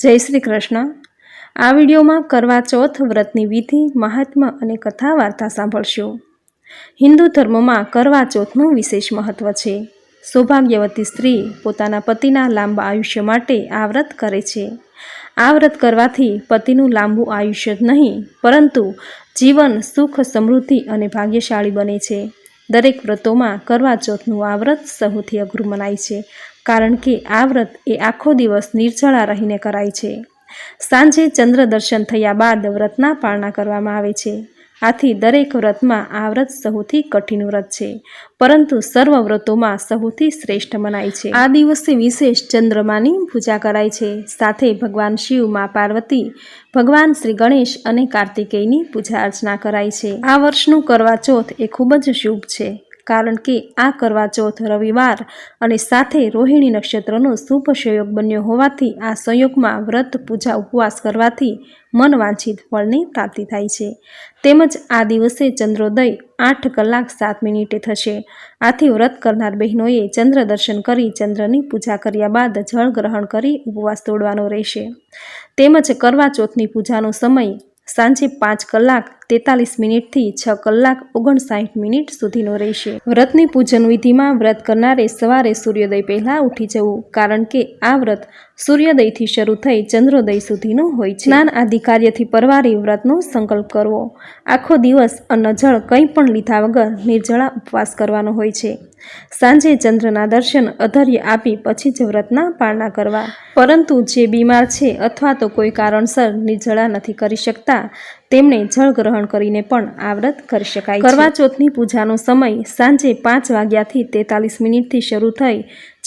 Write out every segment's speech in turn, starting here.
જય શ્રી કૃષ્ણ. આ વિડીયોમાં કરવા ચોથ વ્રતની વિધિ, મહાત્મા અને કથા વાર્તા સાંભળશો. હિન્દુ ધર્મમાં કરવા ચોથનું વિશેષ મહત્વ છે. સૌભાગ્યવતી સ્ત્રી પોતાના પતિના લાંબા આયુષ્ય માટે આ વ્રત કરે છે. આ વ્રત કરવાથી પતિનું લાંબુ આયુષ્ય જ નહીં, પરંતુ જીવન સુખ, સમૃદ્ધિ અને ભાગ્યશાળી બને છે. દરેક વ્રતોમાં કરવા ચોથનું આ વ્રત સૌથી અઘરું મનાય છે. કારણ કે આ વ્રત એ આખો દિવસ નિર્જળા રહીને કરાય છે. સાંજે ચંદ્ર દર્શન થયા બાદ વ્રતના પાળના કરવામાં આવે છે. આથી દરેક વ્રતમાં આ વ્રત સૌથી કઠિન વ્રત છે, પરંતુ સર્વ વ્રતોમાં સૌથી શ્રેષ્ઠ મનાય છે. આ દિવસે વિશેષ ચંદ્રમાની પૂજા કરાય છે. સાથે ભગવાન શિવ, મા પાર્વતી, ભગવાન શ્રી ગણેશ અને કાર્તિકેયની પૂજા અર્ચના કરાય છે. આ વર્ષનું કરવા ચોથ એ ખૂબ જ શુભ છે. કારણ કે આ કરવા ચોથ રવિવાર અને સાથે રોહિણી નક્ષત્રનો શુભ સંયોગ બન્યો હોવાથી આ સંયોગમાં વ્રત, પૂજા, ઉપવાસ કરવાથી મન વાંછિત ફળની પ્રાપ્તિ થાય છે. તેમજ આ દિવસે ચંદ્રોદય આઠ કલાક સાત મિનિટે થશે. આથી વ્રત કરનાર બહેનોએ ચંદ્ર દર્શન કરી ચંદ્રની પૂજા કર્યા બાદ જળ ગ્રહણ કરી ઉપવાસ તોડવાનો રહેશે. તેમજ કરવા ચોથની પૂજાનો સમય સાંજે પાંચ કલાક તેતાલીસ મિનિટથી છ કલાક ઓગણસાઠ મિનિટ સુધીનો રહેશે. વ્રતની પૂજન વિધિમાં વ્રત કરનારે સવારે સૂર્યોદય પહેલાં ઉઠી જવું, કારણ કે આ વ્રત સૂર્યોદયથી શરૂ થઈ ચંદ્રોદય સુધીનું હોય છે. સ્નાન આદિ કાર્યથી પરવારી વ્રતનો સંકલ્પ કરવો. આખો દિવસ અન્નજળ કંઈ પણ લીધા વગર નિર્જળા ઉપવાસ કરવાનો હોય છે. સાંજે ચંદ્રના દર્શન અધર્ય આપી પછી જ વ્રતના પાળના કરવા. પરંતુ જે બીમાર છે અથવા તો કોઈ કારણસર નિર્જળા નથી કરી શકતા, તેમણે જળ ગ્રહણ કરીને પણ આ વ્રત કરી શકાય કરવા ચોથની પૂજાનો સમય સાંજે પાંચ વાગ્યાથી તેતાલીસ મિનિટથી શરૂ થઈ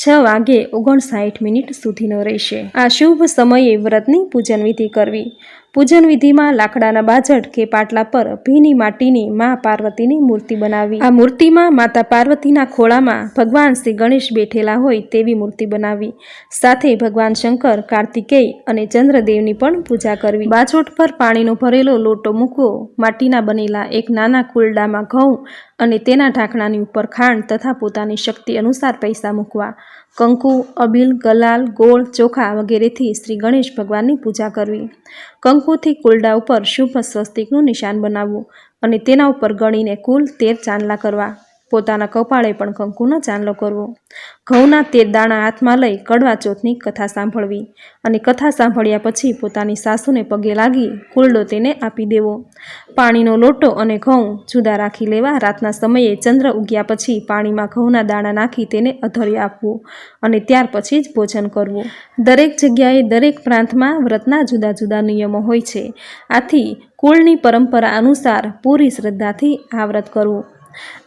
છ વાગે ઓગણસાઠ મિનિટ સુધીનો રહેશે. આ શુભ સમયે વ્રતની પૂજન વિધિ કરવી. પૂજન વિધિમાં લાકડાના બાજટ કે પાટલા પર ભીની માટીની મા પાર્વતીની મૂર્તિ બનાવી. આ મૂર્તિમાં માતા પાર્વતીના ખોળામાં ભગવાન શ્રી ગણેશ બેઠેલા હોય તેવી મૂર્તિ બનાવી. સાથે ભગવાન શંકર, કાર્તિકેય અને ચંદ્રદેવની પણ પૂજા કરવી. બાજોટ પર પાણીનો ભરેલો લોટો મૂકવો, માટીના બનેલા એક નાના કુલડામાં ઘઉં અને તેના ઢાંકણાની ઉપર ખાંડ તથા પોતાની શક્તિ અનુસાર પૈસા મૂકવા. કંકુ, અબીલ, ગલાલ, ગોળ, ચોખા વગેરેથી શ્રી ગણેશ ભગવાનની પૂજા કરવી. કંકુથી કુલડા ઉપર શુભ સ્વસ્તિકનું નિશાન બનાવવું અને તેના ઉપર ગણીને કુલ તેર ચાંદલા કરવા. પોતાના કપાળે પણ કંકુનો ચાંદલો કરવો. ઘઉંના તેર દાણા હાથમાં લઈ કડવા ચોથની કથા સાંભળવી અને કથા સાંભળ્યા પછી પોતાની સાસુને પગે લાગી કુલડો તેને આપી દેવો. પાણીનો લોટો અને ઘઉં જુદા રાખી લેવા રાતના સમયે ચંદ્ર ઉગ્યા પછી પાણીમાં ઘઉંના દાણા નાખી તેને અધર્ય આપવું અને ત્યાર પછી જ ભોજન કરવું. દરેક જગ્યાએ દરેક પ્રાંતમાં વ્રતના જુદા જુદા નિયમો હોય છે. આથી કુળની પરંપરા અનુસાર પૂરી શ્રદ્ધાથી આ વ્રત કરવું.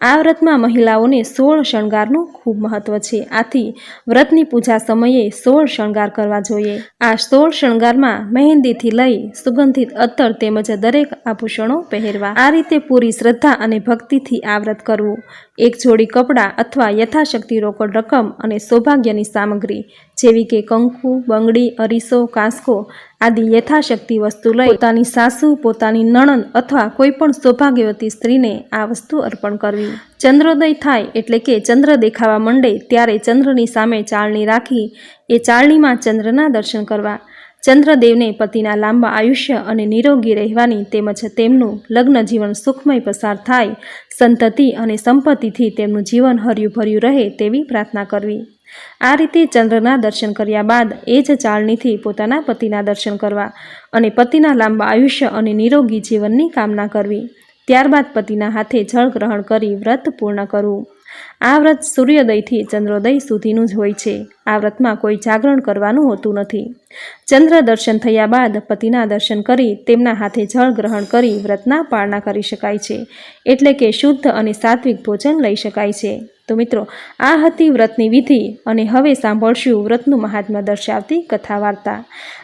આ વ્રતમાં મહિલાઓને સોળ શણગારનું ખૂબ મહત્વ છે. આથી વ્રતની પૂજા સમયે સોળ શણગાર કરવા જોઈએ. આ સોળ શણગારમાં મહેંદીથી લઈ સુગંધિત અત્તર તેમજ દરેક આભૂષણો પહેરવા. આ રીતે પૂરી શ્રદ્ધા અને ભક્તિથી આ વ્રત કરવું. એક જોડી કપડાં અથવા યથાશક્તિ રોકડ રકમ અને સૌભાગ્યની સામગ્રી, જેવી કે કંકુ, બંગડી, અરીસો, કાંસકો આદિ યથાશક્તિ વસ્તુ લઈ પોતાની સાસુ, પોતાની નણંદ અથવા કોઈપણ સૌભાગ્યવતી સ્ત્રીને આ વસ્તુ અર્પણ કરવી. ચંદ્રોદય થાય એટલે કે ચંદ્ર દેખાવા માંડે, ત્યારે ચંદ્રની સામે ચાળણી રાખી એ ચાળણીમાં ચંદ્રના દર્શન કરવા. ચંદ્રદેવને પતિના લાંબા આયુષ્ય અને નિરોગી રહેવાની તેમજ તેમનું લગ્ન જીવન સુખમય પસાર થાય, સંતતિ અને સંપત્તિથી તેમનું જીવન હર્યું ભર્યું રહે તેવી પ્રાર્થના કરવી. આ રીતે ચંદ્રના દર્શન કર્યા બાદ એ જ ચાળણીથી પોતાના પતિના દર્શન કરવા અને પતિના લાંબા આયુષ્ય અને નિરોગી જીવનની કામના કરવી. ત્યારબાદ પતિના હાથે જળ ગ્રહણ કરી વ્રત પૂર્ણ કરવું. આ વ્રત સૂર્યોદયથી ચંદ્રોદય સુધીનું જ હોય છે. આ વ્રતમાં કોઈ જાગરણ કરવાનું હોતું નથી. ચંદ્ર દર્શન થયા બાદ પતિના દર્શન કરી તેમના હાથે જળ ગ્રહણ કરી વ્રતના પાળના કરી શકાય છે. એટલે કે શુદ્ધ અને સાત્વિક ભોજન લઈ શકાય છે. તો મિત્રો, આ હતી વ્રતની વિધિ અને હવે સાંભળશું વ્રતનું મહાત્મા દર્શાવતી કથા વાર્તા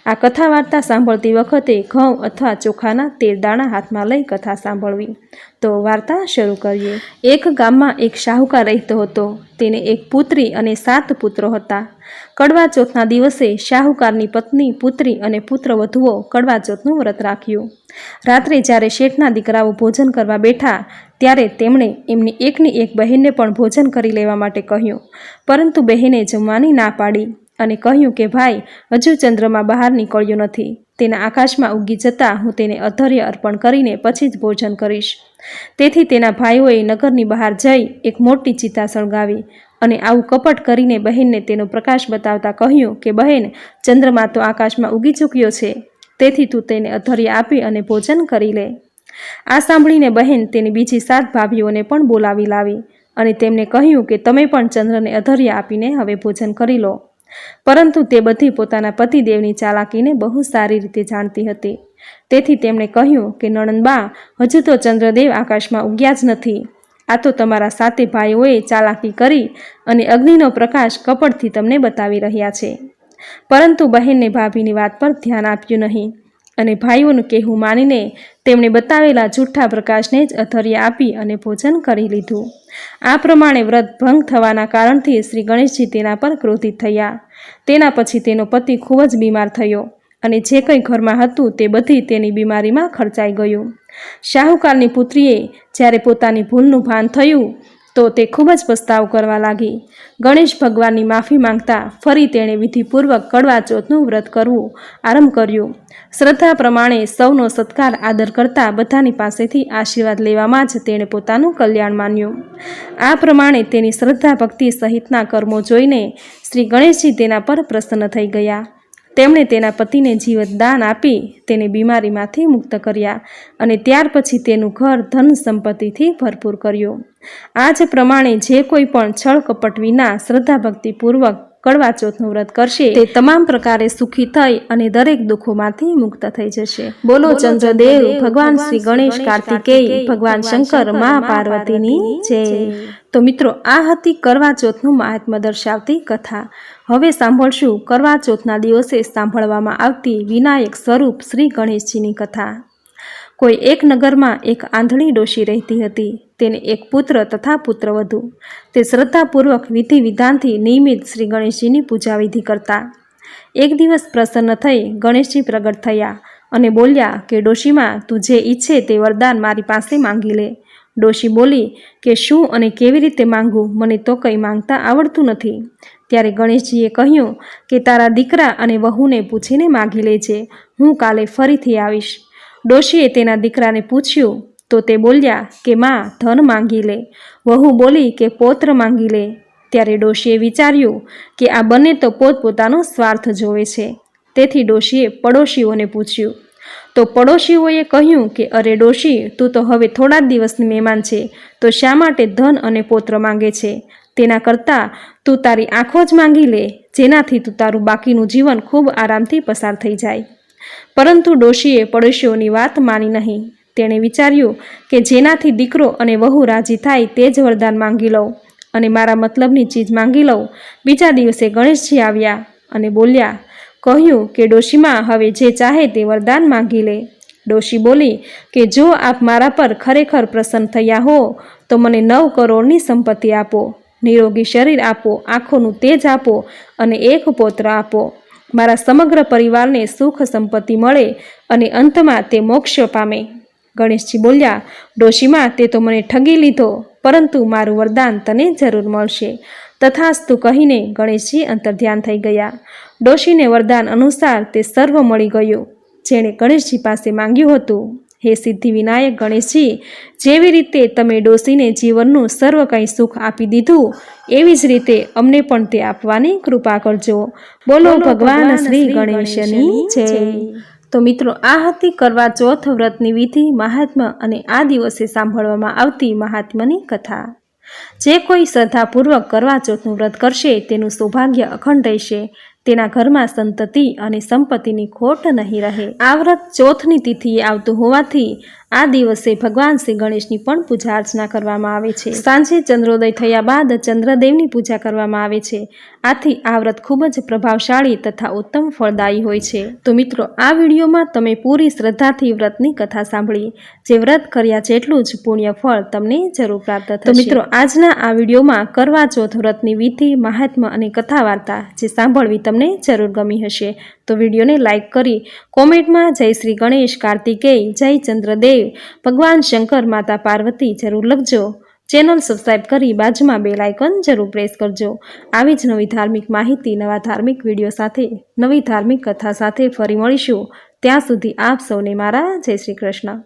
આ કથા વાર્તા સાંભળતી વખતે ઘઉં અથવા ચોખાના તેર દાણા હાથમાં લઈ કથા સાંભળવી. તો વાર્તા શરૂ કરીએ. એક ગામમાં એક શાહુકાર રહેતો હતો. તેને એક પુત્રી અને સાત પુત્રો હતા. કડવા ચોથના દિવસે શાહુકારની પત્ની, પુત્રી અને પુત્ર વધુઓ કડવા ચોથનું વ્રત રાખ્યું. રાત્રે જ્યારે શેઠના દીકરાઓ ભોજન કરવા બેઠા ત્યારે તેમણે એમની એકની એક બહેનને પણ ભોજન કરી લેવા માટે કહ્યું. પરંતુ બહેને જમવાની ના પાડી અને કહ્યું કે, ભાઈ, હજુ ચંદ્રમાં બહાર નીકળ્યો નથી. તેના આકાશમાં ઉગી જતાં હું તેને અધર્ય અર્પણ કરીને પછી જ ભોજન કરીશ. તેથી તેના ભાઈઓએ નગરની બહાર જઈ એક મોટી ચિતા સળગાવી અને આવું કપટ કરીને બહેનને તેનો પ્રકાશ બતાવતા કહ્યું કે, બહેન, ચંદ્રમા તો આકાશમાં ઉગી ચૂક્યો છે. તેથી તું તેને અધર્ય આપી અને ભોજન કરી લે. આ સાંભળીને બહેન તેની બીજી સાત ભાભીઓને પણ બોલાવી લાવી અને તેમને કહ્યું કે તમે પણ ચંદ્રને અધર્ય આપીને હવે ભોજન કરી લો. પરંતુ તે બધી પોતાના પતિદેવની ચાલાકીને બહુ સારી રીતે જાણતી હતી. તેથી તેમણે કહ્યું કે નણંદબા હજુ તો ચંદ્રદેવ આકાશમાં ઉગ્યા જ નથી. આ તો તમારા સાતે ભાઈઓએ ચાલાકી કરી અને અગ્નિનો પ્રકાશ કપડથી તમને બતાવી રહ્યા છે. પરંતુ બહેનને ભાભીની વાત પર ધ્યાન આપ્યું નહીં. અને ભાઈઓનું કહેવું માનીને તેમણે બતાવેલા જૂઠા પ્રકાશને જ અધર્ય આપી અને ભોજન કરી લીધું. આ પ્રમાણે વ્રત ભંગ થવાના કારણથી શ્રી ગણેશજી તેના પર ક્રોધિત થયા. તેના પછી તેનો પતિ ખૂબ જ બીમાર થયો અને જે કંઈ ઘરમાં હતું તે બધી તેની બીમારીમાં ખર્ચાઈ ગયું. શાહુકારની પુત્રીએ જ્યારે પોતાની ભૂલનું ભાન થયું તો તે ખૂબ જ પસ્તાવ કરવા લાગી. ગણેશ ભગવાનની માફી માંગતા ફરી તેણે વિધિપૂર્વક કડવા ચોથનું વ્રત કરવું આરંભ કર્યું. શ્રદ્ધા પ્રમાણે સૌનો સત્કાર આદર કરતા બધાની પાસેથી આશીર્વાદ લેવામાં જ તેણે પોતાનું કલ્યાણ માન્યું. આ પ્રમાણે તેની શ્રદ્ધા ભક્તિ સહિતના કર્મો જોઈને શ્રી ગણેશજી તેના પર પ્રસન્ન થઈ ગયા. તેમણે તેના પતિને જીવતદાન આપી તેને બીમારીમાંથી મુક્ત કર્યા અને ત્યાર પછી તેનું ઘર ધન સંપત્તિથી ભરપૂર કર્યું. આ જ પ્રમાણે જે કોઈ પણ છળ કપટ વિના શ્રદ્ધા ભક્તિપૂર્વક કડવા ચોથનું વ્રત કરશે. તે તમામ પ્રકારે સુખી થઈ અને દરેક દુઃખોમાંથી મુક્ત થઈ જશે. બોલો ચંદ્રદેવ ભગવાન શ્રી ગણેશ કાર્તિકેય ભગવાન શંકર મા પાર્વતીની જય. તો મિત્રો આ હતી કરવા ચોથનું મહાત્મા દર્શાવતી કથા. હવે સાંભળશું કરવા ચોથના દિવસે સાંભળવામાં આવતી વિનાયક સ્વરૂપ શ્રી ગણેશજીની કથા. કોઈ એક નગરમાં એક આંધળી ડોશી રહેતી હતી. તેને એક પુત્ર તથા પુત્રવધુ તે શ્રદ્ધાપૂર્વક વિધિ વિધાનથી નિયમિત શ્રી ગણેશજીની પૂજા વિધિ કરતા. એક દિવસ પ્રસન્ન થઈ ગણેશજી પ્રગટ થયા અને બોલ્યા કે, ડોશીમાં, તું જે ઈચ્છે તે વરદાન મારી પાસે માંગી લે. ડોશી બોલી કે, શું અને કેવી રીતે માંગવું મને તો કંઈ માંગતા આવડતું નથી. ત્યારે ગણેશજીએ કહ્યું કે, તારા દીકરા અને વહુને પૂછીને માગી લેજે. હું કાલે ફરીથી આવીશ. ડોશીએ તેના દીકરાને પૂછ્યું તો તે બોલ્યા કે, માં, ધન માંગી લે. વહુ બોલી કે, પોત્ર માંગી લે. ત્યારે ડોશીએ વિચાર્યું કે આ બંને તો પોતપોતાનો સ્વાર્થ જોવે છે. તેથી ડોશીએ પડોશીઓને પૂછ્યું, તો પડોશીઓએ કહ્યું કે, અરે ડોશી, તું તો હવે થોડા જ દિવસની મહેમાન છે, તો શા માટે ધન અને પોત્ર માંગે છે? તેના કરતાં તું તારી આંખો જ માંગી લે, જેનાથી તું તારું બાકીનું જીવન ખૂબ આરામથી પસાર થઈ જાય. પરંતુ ડોશીએ પડોશીઓની વાત માની નહીં. તેણે વિચાર્યું કે જેનાથી દીકરો અને વહુ રાજી થાય તે જ વરદાન માંગી લઉં અને મારા મતલબની ચીજ માંગી લઉં. બીજા દિવસે ગણેશજી આવ્યા અને બોલ્યા, કહ્યું કે ડોશીમાં, હવે જે ચાહે તે વરદાન માંગી લે. ડોશી બોલી, કે જો આપ મારા પર ખરેખર પ્રસન્ન થયા હો, તો મને નવ કરોડની સંપત્તિ આપો, નિરોગી શરીર આપો, આંખોનું તેજ આપો અને એક પોત્ર આપો. મારા સમગ્ર પરિવારને સુખ સંપત્તિ મળે અને અંતમાં તે મોક્ષ પામે. ગણેશજી બોલ્યા ડોશીમાં તે તો મને ઠગી લીધો પરંતુ મારું વરદાન તને જરૂર મળશે. તથાસ્તુ કહીને ગણેશજી અંતર્ધ્યાન થઈ ગયા. ડોશીને વરદાન અનુસાર તે સર્વ મળી ગયું જેણે ગણેશજી પાસે માંગ્યું હતું હે સિદ્ધિ વિનાયક ગણેશજી જેવી રીતે તમે ડોશીને જીવનનું સર્વ કંઈ સુખ આપી દીધું એવી જ રીતે અમને પણ તે આપવાની કૃપા કરજો. બોલો ભગવાન શ્રી ગણેશની જય. તો મિત્રો, આ હતી કરવા ચોથ વ્રતની વિધિ મહાત્મા અને આ દિવસે સાંભળવામાં આવતી મહાત્માની કથા. જે કોઈ શ્રદ્ધાપૂર્વક કરવા ચોથનું વ્રત કરશે, તેનું સૌભાગ્ય અખંડ રહેશે. તેના ઘરમાં સંતતિ અને સંપત્તિની ખોટ નહીં રહે. આ વ્રત ચોથની તિથિએ આવતું હોવાથી આ દિવસે ભગવાન શ્રી ગણેશની પણ પૂજા અર્ચના કરવામાં આવે છે. સાંજે ચંદ્રોદય થયા બાદ ચંદ્રદેવની પૂજા કરવામાં આવે છે. આથી આ વ્રત ખૂબ જ પ્રભાવશાળી તથા ઉત્તમ ફળદાયી હોય છે. તો મિત્રો, આ વિડીયોમાં તમે પૂરી શ્રદ્ધાથી વ્રતની કથા સાંભળી. જે વ્રત કર્યા જેટલું જ પુણ્ય ફળ તમને જરૂર પ્રાપ્ત થશે. તો મિત્રો, આજના આ વિડીયોમાં કરવા ચોથ વ્રતની વિધિ મહાત્મા અને કથા વાર્તા જે સાંભળવી તમને જરૂર ગમી હશે. તો વિડીયોને લાઇક કરી કોમેન્ટમાં જય શ્રી ગણેશ, કાર્તિકેય, જય ચંદ્રદેવ ભગવાન શંકર, માતા પાર્વતી જરૂર લખજો. ચેનલ સબસ્ક્રાઈબ કરી બાજુમાં બેલ આઇકન જરૂર પ્રેસ કરજો. આવી જ નવી ધાર્મિક માહિતી, નવા ધાર્મિક વીડિયો સાથે, નવી ધાર્મિક કથા સાથે ફરી મળીશું. ત્યાં સુધી આપ સૌને મારા જય શ્રી કૃષ્ણ.